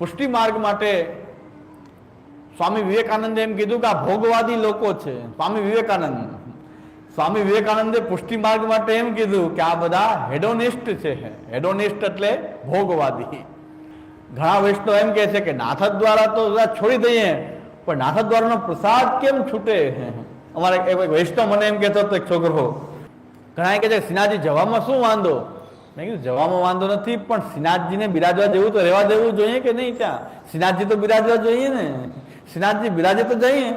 પુષ્ટિ માર્ગ માટે સ્વામી વિવેકાનંદે એમ કીધું કે આ ભોગવાદી લોકો છે. સ્વામી વિવેકાનંદ. સ્વામી વિવેકાનંદે પુષ્ટિ માર્ગ માટે એમ કીધું કે આ બધા હેડોનિસ્ટ છે. હેડોનિસ્ટ એટલે ભોગવાદી. ઘણા વૈષ્ણવ એમ કહે છે કે નાથ દ્વારા તો છોડી દઈએ, પણ નાથ દ્વારાનો પ્રસાદ કેમ છૂટે? અમારે વૈષ્ણવ મને એમ કહેતો હતો, એક છોકરો. ઘણા કહે છે સિનાજી જવામાં શું વાંધો? મેં કીધું જવામાં વાંધો નથી, પણ શ્રીનાથજીને બિરાજવા જેવું તો રહેવા દેવું જોઈએ કે નહીં ત્યાં? શ્રીનાથજી તો બિરાજવા જોઈએ ને. શ્રીનાથજી બિરાજે તો જઈએ.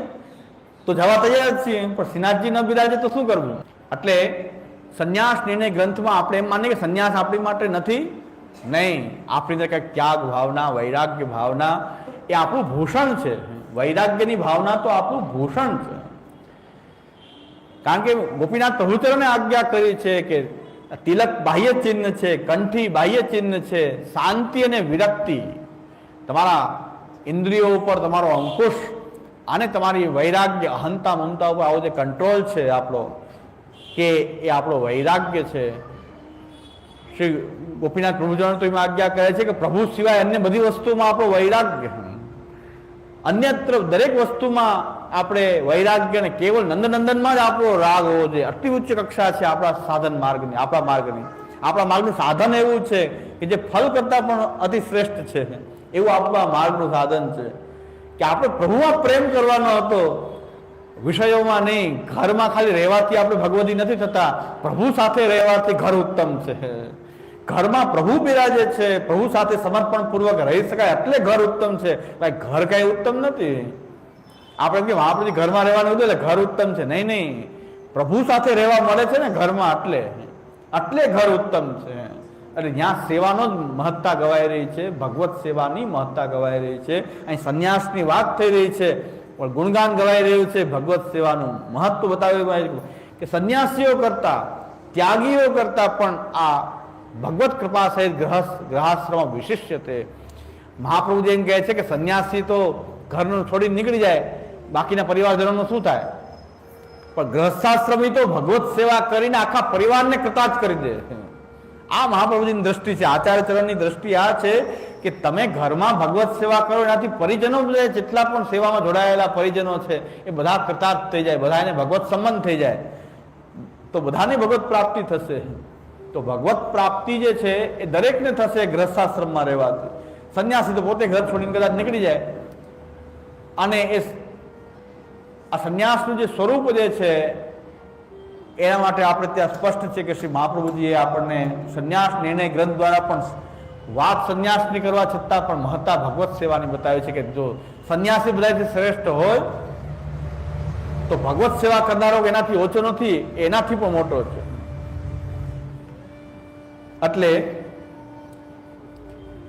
તો જવા તૈયાર જ છીએ, પણ શ્રીનાથજી ન બિરાજે તો શું કરવું? એટલે સંન્યાસ નિર્ણય ગ્રંથમાં આપણે એમ માનીએ કે સંન્યાસ આપણી માટે નથી, નહીં. આપણી અંદર કંઈક ત્યાગ ભાવના, વૈરાગ્ય ભાવના, એ આપણું ભૂષણ છે. વૈરાગ્યની ભાવના તો આપણું ભૂષણ છે. કારણ કે ગોપીનાથ પ્રભુચરણે આજ્ઞા કરી છે કે તિલક બાહ્ય ચિહ્ન છે, કંઠી બાહ્ય ચિહ્ન છે, શાંતિ અને વિરક્તિ. તમારા ઇન્દ્રિયો ઉપર તમારો અંકુશ અને તમારી વૈરાગ્ય, અહંતા, મમતા ઉપર આવો જે કંટ્રોલ છે આપણો, કે એ આપણો વૈરાગ્ય છે. શ્રી ગોપીનાથ પ્રભુજન તો એમાં આજ્ઞા કરે છે કે પ્રભુ સિવાય અન્ય બધી વસ્તુમાં આપણો વૈરાગ્ય. અન્યત્ર દરેક વસ્તુમાં આપણે વૈરાગ્ય ને કેવળ નંદનંદનમાં જ આપણો રાગ હોવો જોઈએ. અતિ ઉચ્ચ કક્ષા છે આપણા સાધન માર્ગની, આપણા માર્ગની. આપણા માર્ગનું સાધન એવું છે કે જે ફલ કરતાં પણ અતિ શ્રેષ્ઠ છે. એવું આપણા માર્ગનું સાધન છે. કે આપણે પ્રભુમાં પ્રેમ કરવાનો હતો, વિષયોમાં નહીં, ઘરમાં ખાલી રહેવાથી આપણે ભગવતી નથી થતા. પ્રભુ સાથે રહેવાથી ઘર ઉત્તમ છે. ઘરમાં પ્રભુ બિરાજે છે, પ્રભુ સાથે સમર્પણ પૂર્વક રહી શકાય એટલે ઘર ઉત્તમ છે. ભાઈ, ઘર કઈ ઉત્તમ નથી. આપણે કે મહાપ્રભુજી ઘરમાં રહેવાનું એટલે ઘર ઉત્તમ છે. નહીં નહીં. પ્રભુ સાથે રહેવા મળે છે ને ઘરમાં એટલે. એટલે ઘર ઉત્તમ છે. એટલે જ્યાં સેવાનો જ મહત્તા ગવાઈ રહી છે, ભગવત સેવાની મહત્તા ગવાઈ રહી છે. અહીં સંન્યાસની વાત થઈ રહી છે, પણ ગુણગાન ગવાઈ રહ્યું છે ભગવત સેવાનું મહત્વ બતાવ્યું કે સંન્યાસીઓ કરતા, ત્યાગીઓ કરતા પણ આ ભગવત કૃપા સહિત ગ્રહ ગ્રહાશ્રમ વિશિષ્ય તે મહાપ્રભુજી એમ કહે છે કે સંન્યાસી તો ઘરનું છોડી નીકળી જાય બાકીના પરિવારજનોનું શું થાય? પણ ગ્રહસ્થાશ્રમી તો ભગવત સેવા કરીને આખા પરિવારને કૃતાર્થ કરી દે આ મહાપ્રભુજીની દ્રષ્ટિ છે. આચાર્ય ચરણની દ્રષ્ટિ આ છે કે તમે ઘરમાં ભગવત સેવા કરો, એનાથી પરિજનો જેટલા પણ સેવામાં જોડાયેલા પરિજનો છે, એ બધા કૃતાર્થ થઈ જાય, બધા એને ભગવત સંબંધ થઈ જાય. તો બધાને ભગવત પ્રાપ્તિ થશે. તો ભગવત પ્રાપ્તિ જે છે, એ દરેકને થશે ગ્રસ્થાશ્રમમાં રહેવાથી. સંન્યાસી તો પોતે ઘર છોડીને કદાચ નીકળી જાય. અને એ આ સંન્યાસનું જે સ્વરૂપ જે છે, એના માટે આપણે ત્યાં સ્પષ્ટ છે કે શ્રી મહાપ્રભુજીએ આપણને સંન્યાસ નિર્ણય ગ્રંથ દ્વારા પણ વાત સંન્યાસની કરવા છતાં પણ મહત્તા ભગવત સેવાની બતાવી છે કે જો સંન્યાસી બધાથી શ્રેષ્ઠ હોય, તો ભગવત સેવા કરનારો એનાથી ઓછો નથી, એનાથી પણ મોટો છે. એટલે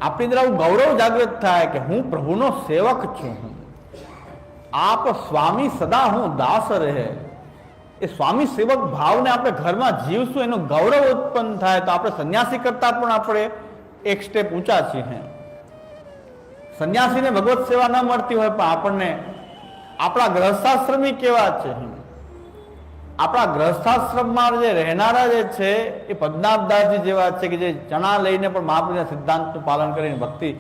આપણી અંદર આવું ગૌરવ જાગૃત થાય કે હું પ્રભુનો સેવક છું. આપ સ્વામી સદા હું દાસ રહે એ સ્વામી સેવક ભાવને આપણે ઘરમાં જીવશું એનો ગૌરવ ઉત્પન્ન થાય તો આપણે સંન્યાસી કરતા પણ આપણે એક સ્ટેપ ઊંચા છીએ સંન્યાસીને ભગવત સેવા ન મળતી હોય પણ આપણને આપણા ગ્રહસ્થાશ્રમી કેવા છે આપણા ગ્રહસ્થાશ્રમમાં જે રહેનારા જે છે એ પદ્મનાભદાસજી જેવા છે કે જે ચણા લઈને પણ મહાપ્રભુના સિદ્ધાંતનું પાલન કરીને ભક્તિ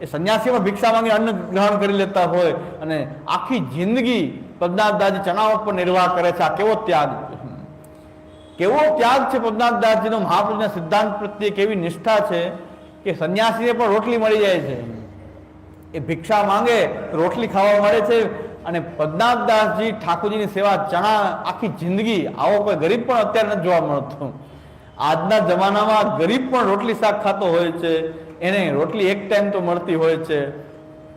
એ સંન્યાસીમાં ભિક્ષા માંગી અન્ન ગ્રહણ કરી લેતા હોય અને આખી જિંદગી પદ્મનાભદાસજી ચણા ઉપર નિર્વાહ કરે છે. આ કેવો ત્યાગ? કેવો ત્યાગ છે પદ્મનાભદાસજીનો? મહાપુરુષના સિદ્ધાંત પ્રત્યે કેવી નિષ્ઠા છે કે સંન્યાસીને પણ રોટલી મળી જાય છે. એ ભિક્ષા માંગે, રોટલી ખાવા મળે છે અને પદ્મનાભદાસજી ઠાકોરજીની સેવા ચણા આખી જિંદગી આવો કોઈ ગરીબ પણ અત્યારે નથી જોવા મળતો. આજના જમાનામાં ગરીબ પણ રોટલી શાક ખાતો હોય છે. એને રોટલી એક ટાઈમ તો મળતી હોય છે.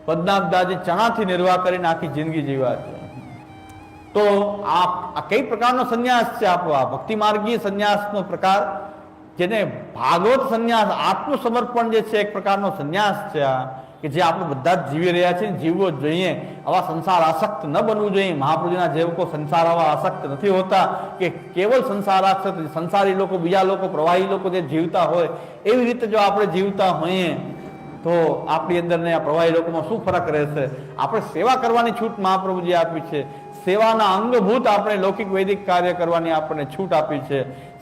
પદ્મનાભદાસજી ચણાથી નિર્વાહ કરીને આખી જિંદગી જીવા છે. તો આ આ કઈ પ્રકારનો સંન્યાસ છે આપણો આ ભક્તિ માર્ગીય સંન્યાસનો પ્રકાર, જેને ભાગવત સંન્યાસ, આત્મસમર્પણ જે છે, એક પ્રકારનો સંન્યાસ છે આ. કે જે આપણે બધા જ જીવી રહ્યા છીએ જીવવો જ જોઈએ. આવા સંસાર આસક્ત ન બનવું જોઈએ. મહાપ્રભુના જેવકો સંસાર આવા આસક્ત નથી હોતા કે કેવલ સંસાર આસક્ત સંસારી લોકો, બીજા લોકો, પ્રવાહી લોકો જે જીવતા હોય, એવી રીતે જો આપણે જીવતા હોઈએ, તો આપણી અંદર ને આ પ્રવાહી લોકોમાં શું ફરક રહેશે? આપણે સેવા કરવાની છૂટ મહાપ્રભુજી આપી છે. સેવાના અંગભૂત આપણે લૌકિક વૈદિક કાર્ય કરવાની આપણને છૂટ આપી છે.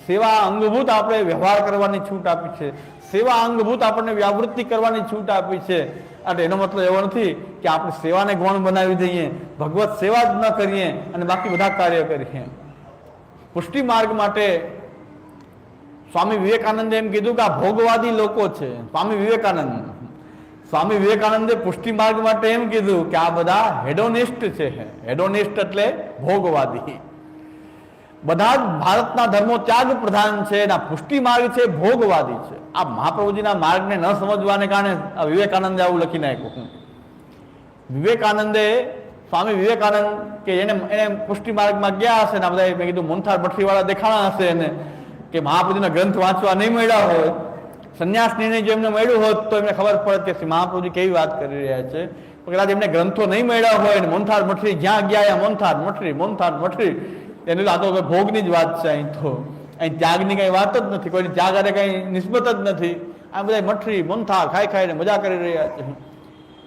સેવા અંગભૂત આપણે વ્યવહાર કરવાની છૂટ આપી છે. સેવા અંગભૂત આપણને વ્યાવૃત્તિ કરવાની છૂટ આપી છે. એટલે એનો મતલબ એવો નથી કે આપણે સેવાને ગૌણ બનાવી દઈએ, ભગવત સેવા જ ન કરીએ અને બાકી બધા કાર્ય કરીએ. પુષ્ટિ માર્ગ માટે સ્વામી વિવેકાનંદે એમ કીધું કે આ ભોગવાદી લોકો છે. સ્વામી વિવેકાનંદ. સ્વામી વિવેકાનંદે પુષ્ટિ માર્ગ માટે એમ કીધું કે આ બધા હેડોનિસ્ટ છે. હેડોનિસ્ટ એટલે ભોગવાદી. બધા જ ભારતના ધર્મો ત્યાગ પ્રધાન છે એના પુષ્ટિ માર્ગ છે ભોગવાદી છે. આ મહાપ્રભુજીના માર્ગને ન સમજવાને કારણે વિવેકાનંદે આવું લખી નાખ્યું. વિવેકાનંદે સ્વામી વિવેકાનંદ કે એને એને પુષ્ટિ માર્ગમાં ગયા હશે ને બધા મેં કીધું મુનથાર ભઠ્ઠીવાળા દેખાણા હશે એને કે મહાપ્રભુજીના ગ્રંથ વાંચવા નહીં મળ્યા હોય સંન્યાસ નિર્ણય જો એમને મળ્યું હોત તો એમને ખબર પડત કે મહાપ્રભુજી કેવી વાત કરી રહ્યા છે. કદાચ એમને ગ્રંથો નહીં મળ્યા હોય ને મોનથાર મઠરી જ્યાં ગયા મોનથાર મઠરી મોનથાર મઠરી એને આ તો હવે ભોગની જ વાત છે અહીં તો. અહીં ત્યાગની કઈ વાત જ નથી, કોઈની ત્યાગ અરે કઈ નિસ્બત જ નથી. આ બધા મઠરી મોનથાર ખાઈ ખાઈને મજા કરી રહ્યા છે.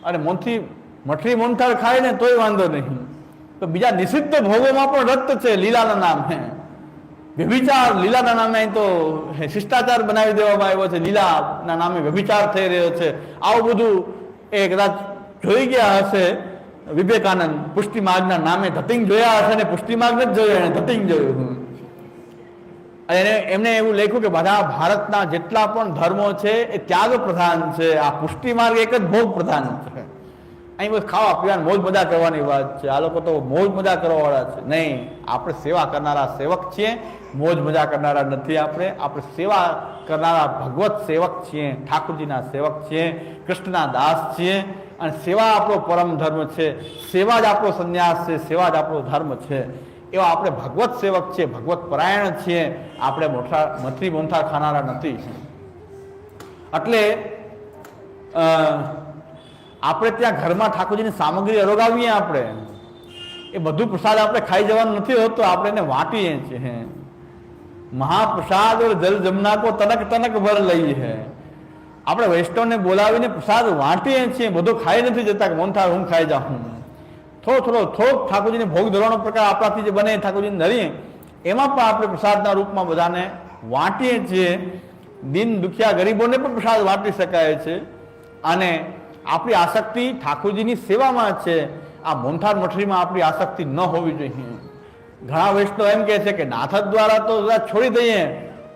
અને મોનથી, મઠરી, મોનથાળ ખાય ને તોય વાંધો નહીં. તો બીજા નિષિદ્ધ ભોગોમાં પણ રક્ત છે લીલાના નામે. વ્યભિચાર, લીલાના નામે અહીં તો શિષ્ટાચાર બનાવી દેવામાં આવ્યો છે. લીલાના નામે વ્યભિચાર થઈ રહ્યો છે. આવું બધું એ કદાચ જોઈ ગયા હશે વિવેકાનંદ પુષ્ટિ માર્ગના નામે ધતિંગ જોયા હશે ને પુષ્ટિ માર્ગ જ જોયો એને ધતિંગ જોયું એને એમને એવું લખ્યું કે બધા ભારતના જેટલા પણ ધર્મો છે એ ત્યાગ પ્રધાન છે, આ પુષ્ટિ માર્ગ એક જ ભોગ પ્રધાન છે. અહીં બસ ખાવા પીવાની મોજ મજા કરવાની વાત છે. આ લોકો તો મોજ મજા કરવાવાળા છે. નહીં, આપણે સેવા કરનારા સેવક છીએ, મોજ મજા કરનારા નથી આપણે. આપણે સેવા કરનારા ભગવત સેવક છીએ, ઠાકુરજીના સેવક છીએ, કૃષ્ણના દાસ છીએ. અને સેવા આપણો પરમ ધર્મ છે. સેવા જ આપણો સંન્યાસ છે. સેવા જ આપણો ધર્મ છે. એવા આપણે ભગવત સેવક છીએ, ભગવત પરાયણ છીએ. આપણે મોઠા મથરી મોંથા ખાનારા નથી. એટલે આપણે ત્યાં ઘરમાં ઠાકોરજીની સામગ્રી અરોગાવીએ આપણે. એ બધું પ્રસાદ આપણે ખાઈ જવાનું નથી હોતો આપણે એને વાંટીએ છીએ. મહાપ્રસાદ જલ જમના કો તનક તનક ભર લઈએ હે. આપણે વૈષ્ણવને બોલાવીને પ્રસાદ વાંટીએ છીએ, બધું ખાઈ નથી જતા કે થાય હું ખાઈ જાઉં. થોડો થોડો થોડોક ઠાકોરજીને ભોગ ધરવાનો પ્રકાર આપણાથી જે બને, ઠાકોરજીને ધરીએ એમાં પણ આપણે પ્રસાદના રૂપમાં બધાને વાંટીએ છીએ. દિન દુખિયા ગરીબોને પણ પ્રસાદ વાંટી શકાય છે. અને આપણી આસક્તિ ઠાકોરજીની સેવામાં છે. આ મોંથાર મઠરીમાં આપણી આસક્તિ ન હોવી જોઈએ. ઘણા વૈષ્ણવ એમ કહે છે કે નાથ દ્વારા તો છોડી દઈએ,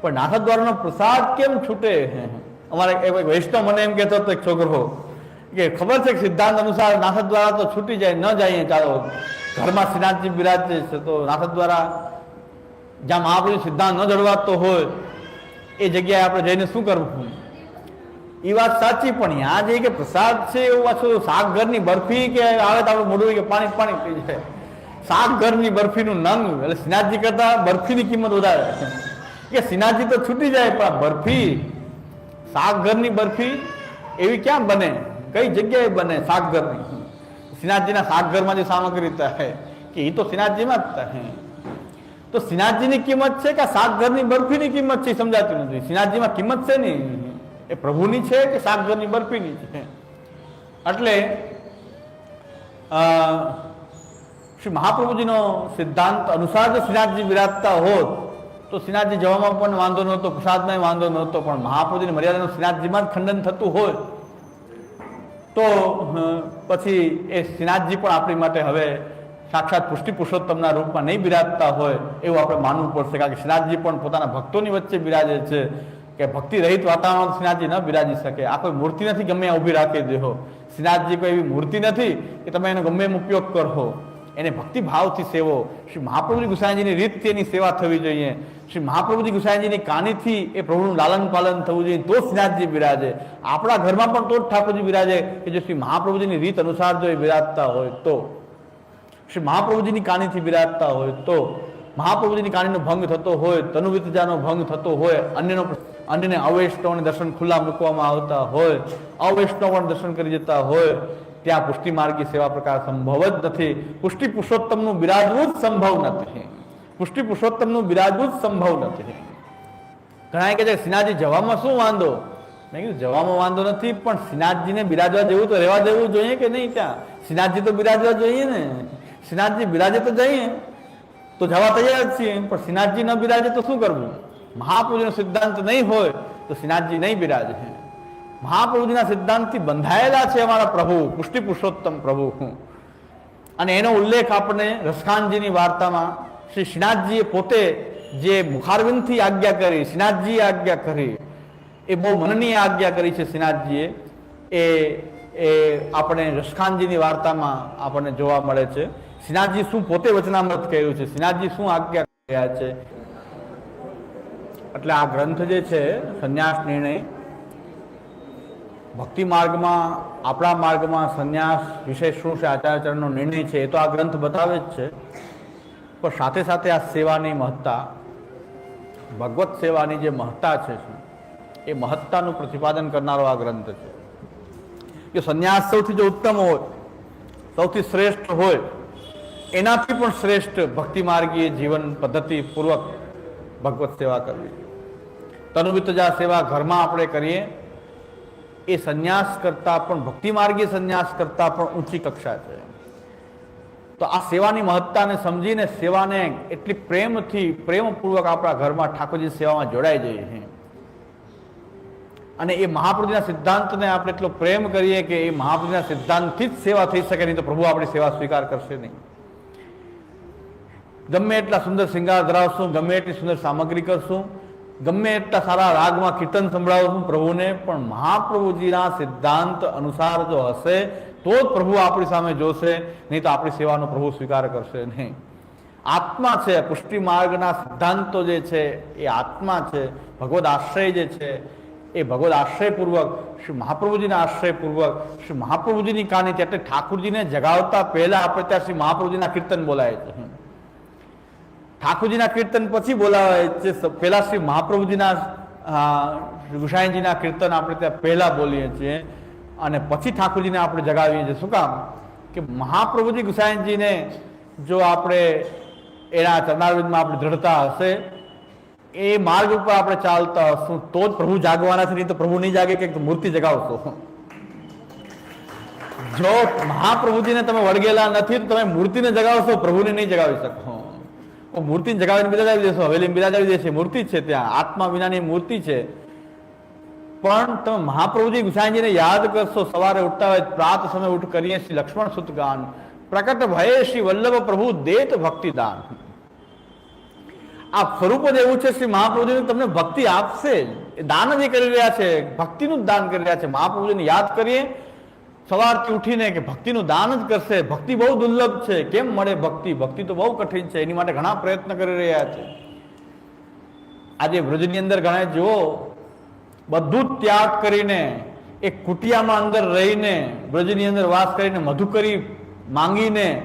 પણ નાથ દ્વારાનો પ્રસાદ કેમ છૂટે? અમારે વૈષ્ણવ મને એમ કહેતો હતો એક છોકરો કે ખબર છે કે સિદ્ધાંત અનુસાર નાથ દ્વારા તો છૂટી જાય, ન જાય ચાલો. ઘરમાં શ્રીનાથજી બિરાજ છે, તો નાથ દ્વારા જ્યાં મહાપ્રભુ સિદ્ધાંત ન જળવાતો હોય, એ જગ્યાએ આપણે જઈને શું કરવું? એ વાત સાચી, પણ ત્યાં જે કે પ્રસાદ છે એવું પાછું શાક ઘરની બરફી કે આવે તો આપણે મોઢું કે પાણી પાણી થઈ જાય. શાક ઘરની બરફીનું નંગ, એટલે શ્રીનાથજી કરતા બરફીની કિંમત વધારે. કે શ્રીનાથજી તો છૂટી જાય, પણ બરફી શાક ઘરની બરફી એવી ક્યાં બને? કઈ જગ્યાએ બને શાક ઘરની શ્રીનાથજીના શાક ઘરમાં જે સામગ્રી થાય કે એ તો શ્રીનાથજીમાં જ થાય તો શ્રીનાથજીની કિંમત છે કે શાક ઘરની બરફીની કિંમત છે સમજાતું નથી. શ્રીનાથજીમાં કિંમત છે ને એ પ્રભુની છે કે શાક બરફીની છે? એટલે શ્રી મહાપ્રભુજીનો સિદ્ધાંત અનુસાર જો શ્રીનાથજી બિરાજતા હોત, તો શ્રીનાથજી જવામાં પણ વાંધો નહોતો પ્રસાદમાં વાંધો નહોતો, પણ મહાપ્રભુજીની મર્યાદાનું શ્રીનાથજીમાં જ ખંડન થતું હોય, તો પછી એ શ્રીનાથજી પણ આપણી માટે હવે સાક્ષાત પુષ્ટિ પુરુષોત્તમના રૂપમાં નહીં બિરાજતા હોય, એવું આપણે માનવું પડશે, કારણ કે શ્રીનાથજી પણ પોતાના ભક્તોની વચ્ચે બિરાજે છે. કે ભક્તિ રહિત વાતાવરણ શ્રીનાથજી ન બિરાજી શકે. આ કોઈ મૂર્તિ નથી ગમે ઊભી રાખી દેહો શ્રીનાથજી કોઈ એવી મૂર્તિ નથી કે તમે એનો ગમે એમ ઉપયોગ કરો એને ભક્તિ ભાવથી સેવો. શ્રી મહાપ્રભુજી ગુસાઈજીની રીતથી એની સેવા થવી જોઈએ. શ્રી મહાપ્રભુજી ગુસાઈજીની કાનીથી એ પ્રભુનું લાલન પાલન થવું જોઈએ, તો શ્રીનાથજી બિરાજે. આપણા ઘરમાં પણ તો જ ઠાકોરજી બિરાજે કે જો શ્રી મહાપ્રભુજીની રીત અનુસાર જો એ બિરાજતા હોય તો. શ્રી મહાપ્રભુજીની કાનીથી બિરાજતા હોય તો. મહાપ્રભુજીની કાનીનો ભંગ થતો હોય તનુવિતજાનો ભંગ થતો હોય, અન્યનો અન્યને અવૈષ્ણવને દર્શન ખુલ્લા મૂકવામાં આવતા હોય અવૈષ્ણવ પણ દર્શન કરી જતા હોય, ત્યાં પુષ્ટિ માર્ગી સેવા પ્રકાર સંભવ જ નથી. પુષ્ટિ પુરુષોત્તમનું બિરાજવું જ સંભવ નથી. પુષ્ટિ પુરુષોત્તમનું બિરાજવું જ સંભવ નથી. ઘણા કે છે શ્રીનાથજી જવામાં શું વાંધો? મેં કીધું, જવામાં વાંધો નથી, પણ શ્રીનાથજીને બિરાજવા જેવું તો રહેવા દેવું જોઈએ કે નહીં ત્યાં? શ્રીનાથજી તો બિરાજવા જોઈએ ને? શ્રીનાથજી બિરાજે તો જઈએ. તો જવા તૈયાર જ છીએ, પણ શ્રીનાથજી ન બિરાજે તો શું કરવું? મહાપ્રભુજીનો સિદ્ધાંત નહીં હોય તો શ્રીનાથજી નહીં બિરાજે. મહાપ્રભુજીના સિદ્ધાંતથી બંધાયેલા છે અમારા પ્રભુ, પુષ્ટિ પુરુષોત્તમ પ્રભુ અને એનો ઉલ્લેખ આપણે રસખાનજીની વાર્તામાં શ્રી શ્રીનાથજીએ પોતે જે મુખારવિંદથી આજ્ઞા કરી શ્રીનાથજીએ આજ્ઞા કરી, એ બહુ મનનીય આજ્ઞા કરી છે શ્રીનાથજીએ એ એ આપણે રસખાનજીની વાર્તામાં આપણને જોવા મળે છે. શ્રીનાથજી શું પોતે વચનામૃત કર્યું છે? શ્રીનાથજી શું આજ્ઞા કર્યા છે? એટલે આ ગ્રંથ જે છે, સંન્યાસ નિર્ણય, ભક્તિ માર્ગમાં, આપણા માર્ગમાં સંન્યાસ વિશે શું છે આચાર્યચરણનો નિર્ણય છે, એ તો આ ગ્રંથ બતાવે જ છે. પણ સાથે સાથે આ સેવાની મહત્તા, ભગવત સેવાની જે મહત્તા છે, એ મહત્તાનું પ્રતિપાદન કરનારો આ ગ્રંથ છે. કે સંન્યાસ સૌથી જો ઉત્તમ હોય, સૌથી શ્રેષ્ઠ હોય, એનાથી પણ શ્રેષ્ઠ ભક્તિ માર્ગીય જીવન પદ્ધતિ પૂર્વક ભગવત સેવા કરવી. તનુવિતજા સેવા ઘરમાં આપણે કરીએ, એ સંન્યાસ કરતાં પણ, ભક્તિ માર્ગીય સંન્યાસ કરતા પણ ઊંચી કક્ષા છે. તો આ સેવાની મહત્તાને સમજીને સેવાને એટલી પ્રેમથી, પ્રેમપૂર્વક આપણા ઘરમાં ઠાકોરજી સેવામાં જોડાઈ જઈએ અને એ મહાપ્રભુના સિદ્ધાંતને આપણે એટલો પ્રેમ કરીએ કે એ મહાપ્રભુના સિદ્ધાંતથી જ સેવા થઈ શકે, નહીં તો પ્રભુ આપણી સેવા સ્વીકાર કરશે નહીં. ગમે એટલા સુંદર શિંગાર ધરાવશું, ગમે એટલી સુંદર સામગ્રી કરશું, ગમે એટલા સારા રાગમાં કીર્તન સંભળાવશું પ્રભુને, પણ મહાપ્રભુજીના સિદ્ધાંત અનુસાર જો હશે, તો જ પ્રભુ આપણી સામે જોશે, નહીં તો આપણી સેવાનો પ્રભુ સ્વીકાર કરશે નહીં. આત્મા છે, પુષ્ટિ માર્ગના સિદ્ધાંતો જે છે, એ આત્મા છે, ભગવદ આશ્રય જે છે, એ ભગવદ આશ્રયપૂર્વક, શ્રી મહાપ્રભુજીના આશ્રયપૂર્વક, શ્રી મહાપ્રભુજીની કાની એટલે ઠાકુરજીને જગાવતા પહેલા આપણે ત્યાં શ્રી મહાપ્રભુજીના કીર્તન બોલાય છે. ઠાકુરજીના કીર્તન પછી બોલાવે છે પહેલા શ્રી મહાપ્રભુજીના ગુસાઈજીના કીર્તન આપણે ત્યાં પહેલા બોલીએ છીએ. અને પછી ઠાકોરજીને આપણે જગાવીએ છીએ. શું કામ? કે મહાપ્રભુજી ગુસાઈજીને જો આપણે એના ચરણારવિંદમાં આપણે દ્રઢતા હશે, એ માર્ગ ઉપર આપણે ચાલતા હશું, તો જ પ્રભુ જાગવાના છે, નહીં તો પ્રભુ નહીં જાગે કે મૂર્તિ જગાવશો. જો મહાપ્રભુજીને તમે વળગેલા નથી, તો તમે મૂર્તિને જગાવશો, પ્રભુને નહીં જગાવી શકો. મૂર્તિને જગાવીને બિરાજાવી દેશો હવેલી બિરાજાવી દેશે મૂર્તિ છે ત્યાં. આત્મા વિનાની મૂર્તિ છે. પણ તમે મહાપ્રભુજી ગુસાઈજીને યાદ કરશો, સવારે ઉઠતા હોય, પ્રાત સમય ઉઠ કરીએ શ્રી લક્ષ્મણ સુતગાન. પ્રકટ ભયે શ્રી વલ્લભ પ્રભુ દેત ભક્તિદાન આ સ્વરૂપ જ એવું છે શ્રી મહાપ્રભુજી તમને ભક્તિ આપશે. એ દાન જ કરી રહ્યા છે, ભક્તિનું જ દાન કરી રહ્યા છે. મહાપ્રભુજીને યાદ કરીએ સવારથી ઉઠીને કે ભક્તિનું દાન જ કરશે, ભક્તિ બહુ દુર્લભ છે. કેમ મળે ભક્તિ? ભક્તિ તો બહુ કઠિન છે, એની માટે ઘણા પ્રયત્ન કરી રહ્યા છે. આજે વ્રજની અંદર ઘણા જુઓ, બધું જ ત્યાગ કરીને, એક કુટિયામાં અંદર રહીને, વ્રજની અંદર વાસ કરીને, મધુકરી માંગીને,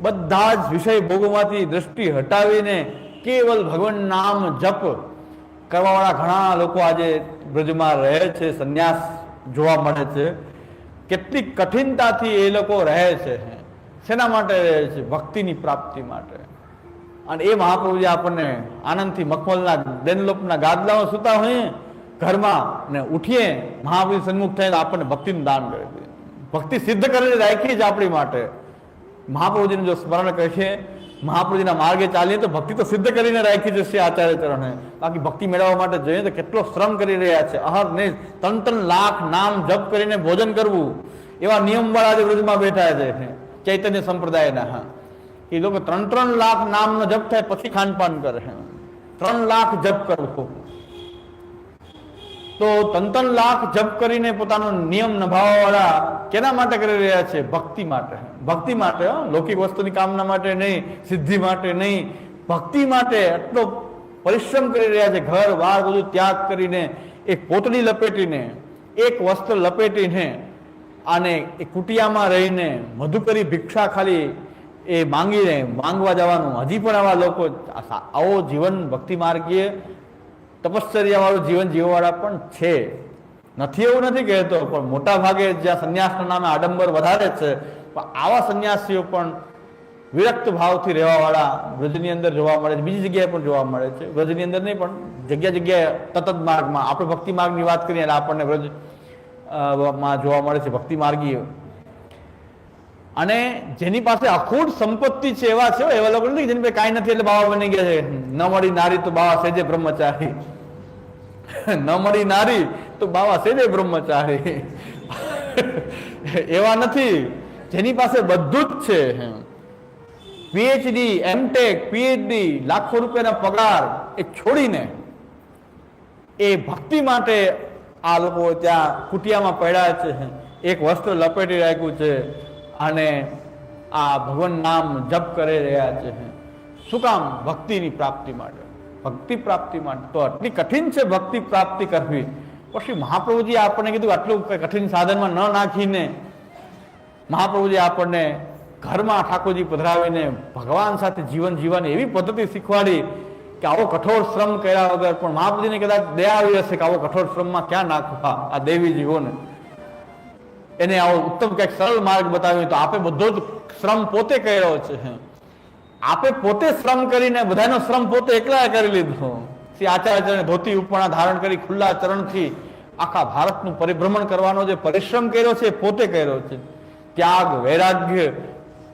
બધા જ વિષય ભોગોમાંથી દ્રષ્ટિ હટાવીને, કેવલ ભગવાન નામ જપ કરવાવાળા ઘણા લોકો આજે બ્રજમાં રહે છે, સંન્યાસ જોવા મળે છે. કેટલી કઠિનતાથી એ લોકો રહે છે, શેના માટે રહે છે? ભક્તિની પ્રાપ્તિ માટે. અને એ મહાપ્રભુજી આપણને આનંદથી મખમલના દેનલોપના ગાદલામાં સુતા હોઈએ, ઘરમાં ને ઉઠીએ મહાપ્રભુ સન્મુખ થઈને આપણને ભક્તિનું દાન કરી દે ભક્તિ સિદ્ધ કરીને રાખી જ આપણી માટે. મહાપ્રભુજીનું જો સ્મરણ કરીએ મહાપ્રભુજીના માર્ગે ચાલીએ તો ભક્તિ તો સિદ્ધ કરીને રાખી જશે આચાર્ય ચરણે. બાકી ભક્તિ મેળવવા માટે જોઈએ તો કેટલો શ્રમ કરી રહ્યા છે. અહર ને ત્રણ ત્રણ લાખ નામ જપ કરીને ભોજન કરવું. એવા નિયમવાળા જે વૃદ્ધમાં બેઠા છે. ચૈતન્ય સંપ્રદાયના. હા એ લોકો ત્રણ ત્રણ લાખ નામનો જપ થાય પછી ખાનપાન કરે. ત્રણ લાખ જપ કરવો. તો તંતન લાખ જપ કરીને પોતાનો નિયમ નિભાવવાવાળા કેના માટે કરી રહ્યા છે? ભક્તિ માટે. ભક્તિ માટે લૌકિક વસ્તુની કામના માટે નહીં, સિદ્ધિ માટે નહીં. ભક્તિ માટે એટલો પરિશ્રમ કરી રહ્યા છે. ઘર બાર બધું ત્યાગ કરીને, એક પોતડી લપેટીને, એક વસ્ત્ર લપેટીને અને એ કુટિયામાં રહીને, મધુકરી ભિક્ષા ખાલી એ માંગીને, માંગવા જવાનું. હજી પણ આવા લોકો આવો જીવન ભક્તિ માર્ગીય તપશ્ચર્યાવાળું જીવન જીવવાળા પણ છે. નથી એવું નથી કહેતો, પણ મોટા ભાગે જ્યાં સંન્યાસના નામે આડંબર વધારે છે, પણ આવા સંન્યાસીઓ પણ વિરક્ત ભાવથી રહેવાવાળા, વ્રજની અંદર જોવા મળે છે, બીજી જગ્યાએ પણ જોવા મળે છે. વ્રજની અંદર નહીં, પણ જગ્યા જગ્યાએ તતત માર્ગમાં, આપણે ભક્તિ માર્ગની વાત કરીએ એટલે આપણને વ્રજમાં જોવા મળે છે, ભક્તિ માર્ગી અને જેની પાસે અખૂટ સંપત્તિ છે એવા છે એવા લોકો નથી જેની પાસે કાંઈ નથી, એટલે બાવા બની ગયા છે. ન મળી નારી તો બાવા સેજે બ્રહ્મચારી. ન મળી નારી તો બાવા સેજે બ્રહ્મચારી. એવા નથી. જેની પાસે બધું જ છે. પીએચડી એમટેક પીએચડી લાખો રૂપિયાના પગાર એ છોડીને એ ભક્તિ માટે આ લોકો ત્યાં કુટિયામાં પડ્યા છે. એક વસ્ત્ર લપેટી રાખ્યું છે. અને આ ભગવાન નામ જપ કરી રહ્યા છે. શું કામ? ભક્તિની પ્રાપ્તિ માટે. ભક્તિ પ્રાપ્તિ માટે. તો આટલી કઠિન છે ભક્તિ પ્રાપ્તિ કરવી. પછી મહાપ્રભુજી આપણને કીધું આટલું કઠિન સાધનમાં ન નાખીને મહાપ્રભુજી આપણને ઘરમાં ઠાકોરજી પધરાવીને ભગવાન સાથે જીવન જીવવાની એવી પદ્ધતિ શીખવાડી કે આવો કઠોર શ્રમ કર્યા વગર પણ મહાપ્રભુજીને કદાચ દયા આવી હશે કે આવો કઠોર શ્રમમાં ક્યાં નાખવા આ દેવી જીવોને એને આવો ઉત્તમ કંઈક સરળ માર્ગ બતાવ્યો તો આપે બધો જ શ્રમ પોતે કર્યો છે. આપે પોતે શ્રમ કરીને બધાનો શ્રમ પોતે એકલા કરી લીધો. શ્રી આચાર્યચરણ ધોતી ઉપણા ધારણ કરી ખુલ્લા ચરણથી આખા ભારતનું પરિભ્રમણ કરવાનો જે પરિશ્રમ કર્યો છે એ પોતે કર્યો છે. ત્યાગ, વૈરાગ્ય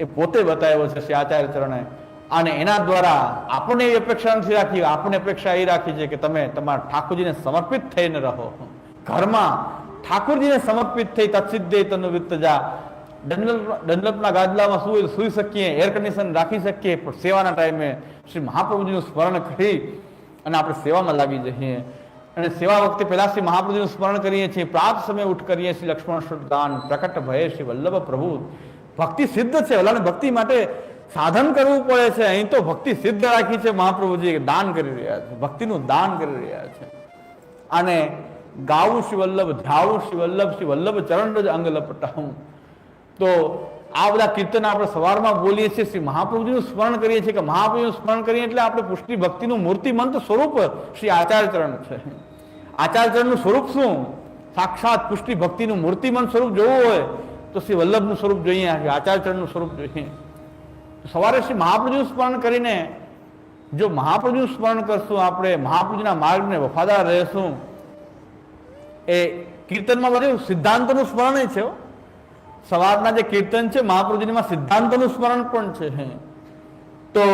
એ પોતે બતાવ્યો છે શ્રી આચાર્ય ચરણે અને એના દ્વારા આપણને એવી અપેક્ષા નથી રાખી આપણને અપેક્ષા એ રાખી છે કે તમે તમારા ઠાકોરજીને સમર્પિત થઈને રહો. ઘરમાં ઠાકોરજીને સમર્પિત થઈ તત્સિદ્ધે તનુ વિત્તજા ડનલપના ગાદલામાં સુઈ સુઈ શકીએ એર કન્ડિશન રાખી શકીએ પણ સેવાના ટાઈમે શ્રી મહાપ્રભુજીનું સ્મરણ કરી અને આપણે સેવામાં લાગી જઈએ અને સેવા વખતે પહેલા શ્રી મહાપ્રભુજીનું સ્મરણ કરીએ છીએ પ્રાપ્ત સમય ઉઠ કરીએ શ્રી લક્ષ્મણ શ્રદ્ધાન પ્રકટ ભયે શ્રી વલ્લભ પ્રભુ ભક્તિ સિદ્ધ છે ઓલાને ભક્તિ માટે સાધન કરવું પડે છે અહીં તો ભક્તિ સિદ્ધ રાખી છે મહાપ્રભુજી દાન કરી રહ્યા છે ભક્તિનું દાન કરી રહ્યા છે અને ગાવું શ્રી વલ્લભ ધ્યાવું શ્રી વલ્લભ ચરણ જ અંગ લપટાવું. તો આ બધા કીર્તન આપણે સવારમાં બોલીએ છીએ, શ્રી મહાપ્રભુજીનું સ્મરણ કરીએ છીએ કે મહાપ્રભુનું સ્મરણ કરીએ એટલે આપણે પુષ્ટિ ભક્તિનું મૂર્તિમંત સ્વરૂપ શ્રી આચાર્યચરણ છે. આચાર્યચરણનું સ્વરૂપ શું? સાક્ષાત પુષ્ટિ ભક્તિનું મૂર્તિમંત સ્વરૂપ જોવું હોય તો શ્રી વલ્લભનું સ્વરૂપ જોઈએ આચાર્યચરણનું સ્વરૂપ જોઈએ. સવારે શ્રી મહાપ્રભુનું સ્મરણ કરીને જો મહાપ્રભુનું સ્મરણ કરશું, આપણે મહાપ્રભુના માર્ગને વફાદાર રહેશું. એ કીર્તનમાં બધું સિદ્ધાંતનું સ્મરણ છે સવારના જે કીર્તન છે, મહાપ્રભુજીમાં સિદ્ધાંતનું સ્મરણ પણ છે. તો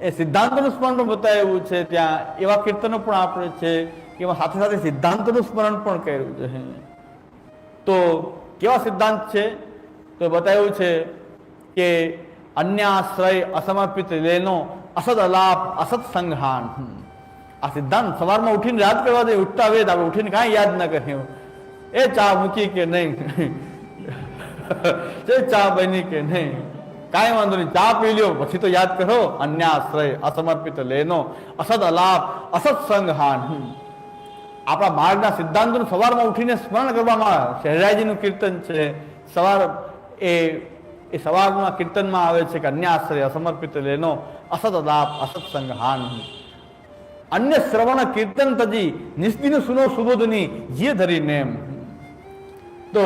એ સિદ્ધાંતનું સ્મરણ પણ બતાવ્યું છે, ત્યાં એવા કીર્તનો પણ આપણે છે કે એમાં સાથે સાથે સિદ્ધાંતનું સ્મરણ પણ કર્યું છે. તો કેવા સિદ્ધાંત છે? તો બતાવ્યું છે કે અન્યાશ્રય અસમર્પિત લેનો અસદ અલાપ અસત સંઘાન. આ સિદ્ધાંત સવારમાં ઉઠીને યાદ કરવા દે, ઉઠતા વેદ આપણે ઉઠીને કાંઈ યાદ ન કર્યું એ ચા મૂકી કે નહીં? જે ચા બની કે નહીં? કાંઈ વાંધો નહીં. ચા પી લ્યો, પછી તો યાદ કરો. અન્યાશ્રય, અસમર્પિત લેનો, અસદ અલાપ અસત સંઘાન આપણા માર્ગના સિદ્ધાંતોનું સવારમાં ઉઠીને સ્મરણ કરવામાં આવે. શહેરાજીનું કીર્તન છે. સવાર એ એ સવારના કીર્તનમાં આવે છે કે અન્યાશ્રય, અસમર્પિત લેનો અસત અલાપ અસત સંઘાન અન્ય શ્રવણ કીર્તન તજી નિસ્દિન સુનો સુબોધની જે ધરી નેમ. તો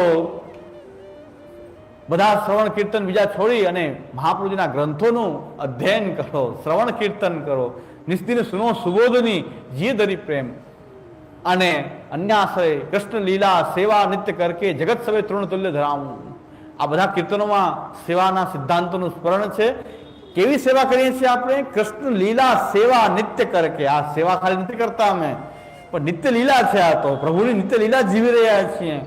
બધા શ્રવણ કીર્તન બીજા છોડી અને મહાપ્રભુજીના ગ્રંથોનું અધ્યયન કરો, શ્રવણ કીર્તન કરો નિસ્દિન સુનો સુબોધની જે ધરી પ્રેમ. અને અન્યાશ્રય કૃષ્ણ લીલા, સેવા નિત્ય કરકે જગત સવે તૃણ તુલ્ય ધરાવું. આ બધા કીર્તનોમાં સેવાના સિદ્ધાંતોનું સ્મરણ છે. કેવી સેવા કરીએ છીએ આપણે? કૃષ્ણ લીલા સેવા નિત્ય કરે કે આ સેવા ખાલી નથી કરતા અમે. પણ નિત્ય લીલા છે આ તો. પ્રભુની નિત્ય લીલા જીવી રહ્યા છીએ.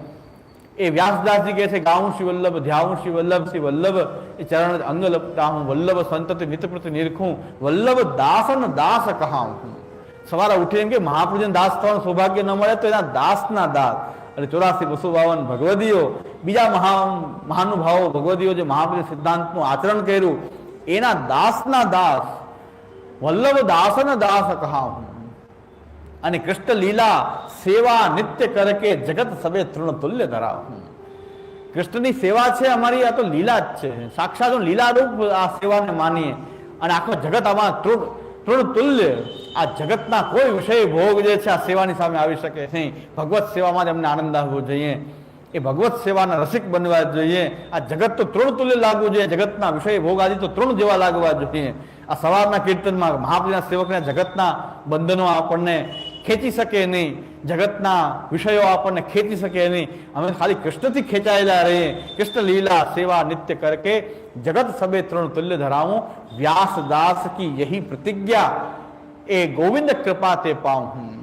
એ વ્યાસદાસજી કહે છે ગાઉં શ્રી વલ્લભ ધ્યાઉં શ્રી વલ્લભ શ્રી વલ્લભ. એ ચરણ અંગ લપટાહું વલ્લભ સંતતિ નિત્યપ્રતિ નિરખું. વલ્લભ દાસન દાસ કહાઉં સવારે ઉઠી એમ કે મહાપૂજન દાસ થવાનું સૌભાગ્ય ન મળે તો એના દાસના દાસ. અને ચોરાસી બસો બાવન ભગવદીઓ. બીજા મહા મહાનુભાવો ભગવદીઓ જે મહાપૂજન સિદ્ધાંતનું આચરણ કર્યું. એના દાસના દાસ વલ્લભ દાસન દાસ કહાઉં અને કૃષ્ણ લીલા સેવા નિત્ય કરકે જગત સવે તૃણ તુલ્ય ધરાવ કૃષ્ણની સેવા છે અમારી, આ તો લીલા જ છે. સાક્ષાત લીલા રૂપ આ સેવાને માનીએ. અને આખો જગત આમાં તૃણ તૃણ તુલ્ય. આ જગતના કોઈ વિષય ભોગ જે છે, આ સેવાની સામે આવી શકે નહીં. ભગવત સેવામાં જ અમને આનંદ આવવો જોઈએ. એ ભગવત સેવાના રસિક બનવા જોઈએ. આ જગત તો તૃણ તુલ્ય લાગવું જોઈએ. જગતના વિષય ભોગ આદિ તો તૃણ જેવા લાગવા જોઈએ. આ સવારના કીર્તનમાં મહાપ્રીના સેવકના જગતના બંધનો આપણને ખેંચી શકે નહીં. જગતના વિષયો આપણને ખેંચી શકે નહીં. અમે ખાલી કૃષ્ણથી ખેંચાયેલા રહીએ. કૃષ્ણ લીલા સેવા નિત્ય કરકે જગત સબે તૃણ તુલ્ય ધરાવું. વ્યાસ દાસ કી યહી પ્રતિજ્ઞા. એ ગોવિંદ કૃપા તે પાઉં હું.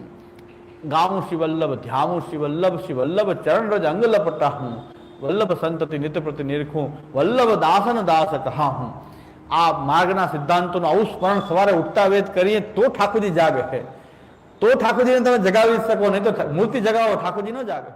ગાઉં શિવલ્લભ ધ્યામું શિવલ્લભ શ્રી વલ્લભ શ્રી વલ્લભ ચરણ રજ અંગ લપટા હું વલ્લભ સંતતિ નિત્ય પ્રતિ નિરખું, વલ્લભ દાસન દાસ કહા હું આ માર્ગના સિદ્ધાંતોનું આવું સ્મરણ સવારે ઉઠતા વેદ કરીએ તો ઠાકોરજી જાગે છે. તો ઠાકોરજીને તમે જગાવી શકો, નહીં તો મૂર્તિ જગાવો, ઠાકોરજી ન જાગે.